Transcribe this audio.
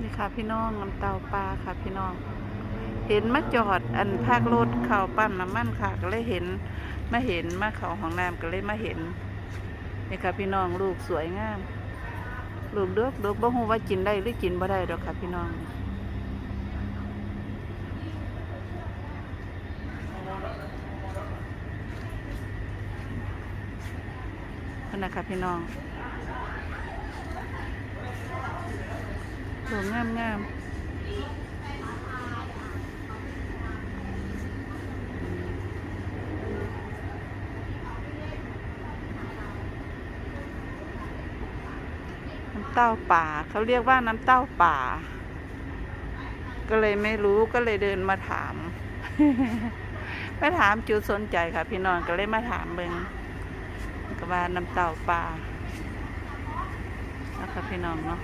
นี่ค่ะพี่น้องน้ำเตาปลาค่ะพี่น้อง เห็นมาจอดอันภาครถเข่าปั๊มน้ำมันค่ะ ก็เลยเห็นมาเห็นมาเขาห้องน้ำก็เลยมาเห็นนี่ค่ะพี่น้องลูกสวยงาม ลูกเด้อเด้อบ่ฮู้ว่ากินได้หรือกินบ่ได้ดอกค่ะพี่น้องนั่นนะคะพี่น้อง สวยงามงามน้ำเต้าป่า เขาเรียกว่าน้ำเต้าป่า ก็เลยไม่รู้ก็เลยเดินมาถามมาถามจุดสนใจค่ะ พี่น้องก็เลยมาถามเบิงก็ว่าน้ำเต่าปลานะคะพี่น้องเนาะ